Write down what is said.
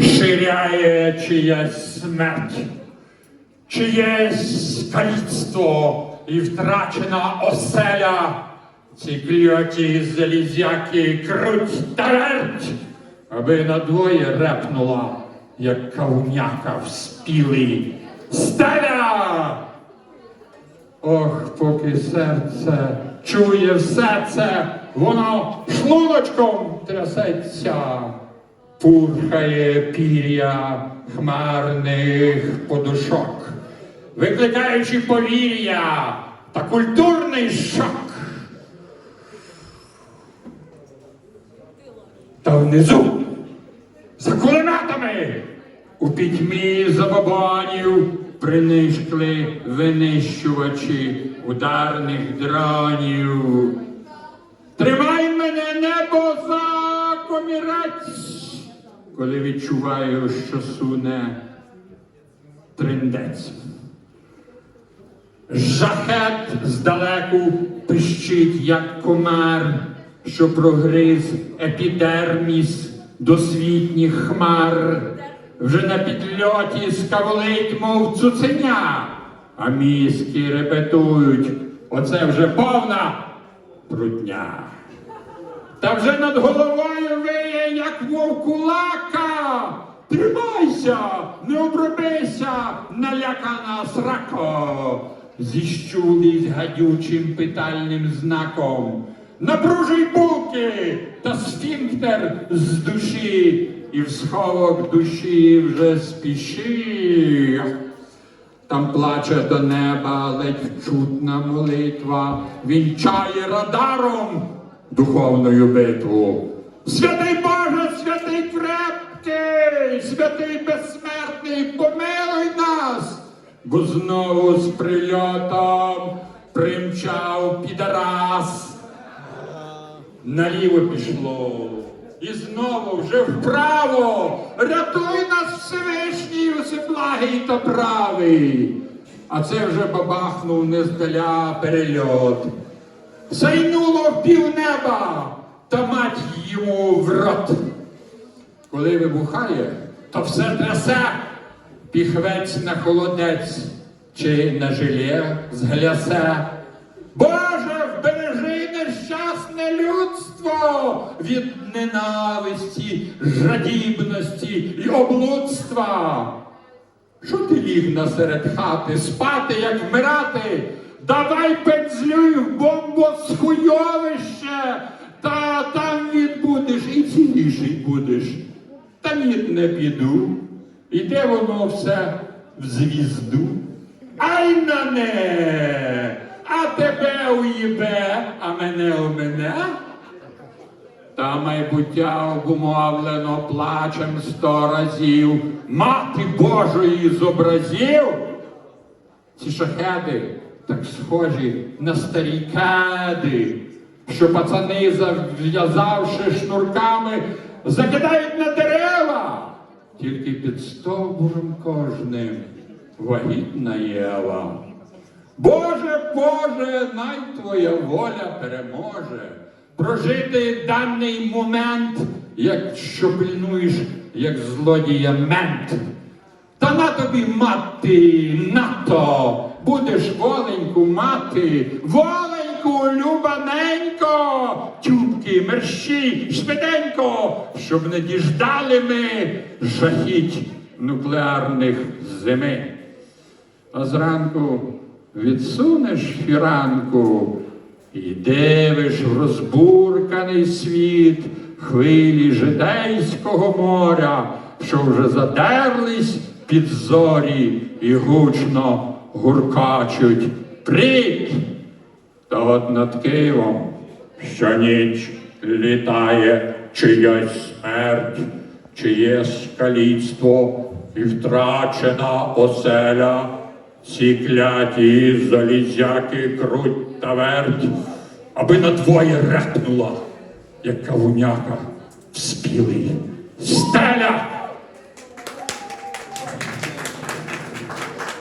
ширяє чиясь смерть, чиєсь каліцтво і втрачена оселя. Ці кльоті залізяки круть та аби надвоє репнула, як кавуняка в спілий стеля. Ох, поки серце чує все це, воно шлуночком трясеться, пурхає пір'я хмарних подушок, викликаючи повір'я та культурний шок. Та внизу, за кулеметами, у пітьмі забобонів принишкли винищувачі ударних дронів. Тримай мене небо за комірець, коли відчуваю, що суне триндець. Жахет здалеку пищить, як комар, що прогриз епідерміс досвітніх хмар. Вже на підльоті скаволить, мов цуценя, а мізки репетують. Оце вже повна прутня. Та вже над головою виє, як вовкулака. Тримайся, не обробися, налякана срако. Зіщулись гадючим питальним знаком. Напружуй булки та сфінктер з душі, і в сховок душі вже спіши. Там плаче до неба ледь чутна молитва, вінчає радаром духовною битву. Святий Боже, святий крепкий, святий безсмертний, помилуй нас, бо знову з прильотом примчав підарас. Наліво пішло. І знову вже вправо. Рятуй нас Всевишній, усеблагий та правий. А це вже бабахнув нездаля перельот. Зайнуло в півнеба, та мать йому в рот. Коли вибухає, то все трясе, піхвець на холодець чи на жиле зглясе. Боже, вбережи нещасне людство від ненависті, жадібності і облудства. Що ти ліг насеред хати спати, як вмирати? Давай пензлюй в бомбосхуйовище, та там відбудеш і ціліший будеш. Та ні, не піду. Іде воно все в звізду. Ай на не! А тебе уїбе, а мене у мене. Та майбуття обумовлено плачем сто разів. Мати Божої зобразів. Ці шахеди так схожі на старі кеди, що пацани, зав'язавши шнурками, закидають на дерева. Тільки під стовбуром кожним вагітна Єва. Боже, Боже, най твоя воля переможе. Прожити даний момент, якщо пильнуєш, як злодія мент. Та на тобі мати, нато, будеш воленьку мати, воленьку, любаненько, тюбки, мерщі, швиденько, щоб не діждали ми жахіть нуклеарних зими. А зранку відсунеш фіранку і дивиш в розбурканий світ хвилі жидейського моря, що вже задерлись під зорі і гучно гуркачуть пріть. Та от над Києвом щоніч літає чиясь смерть, чиєсь каліцтво і втрачена оселя. Ці кляті залізяки круть та верть, аби надвоє репнула, як кавуняка в спілий стеля.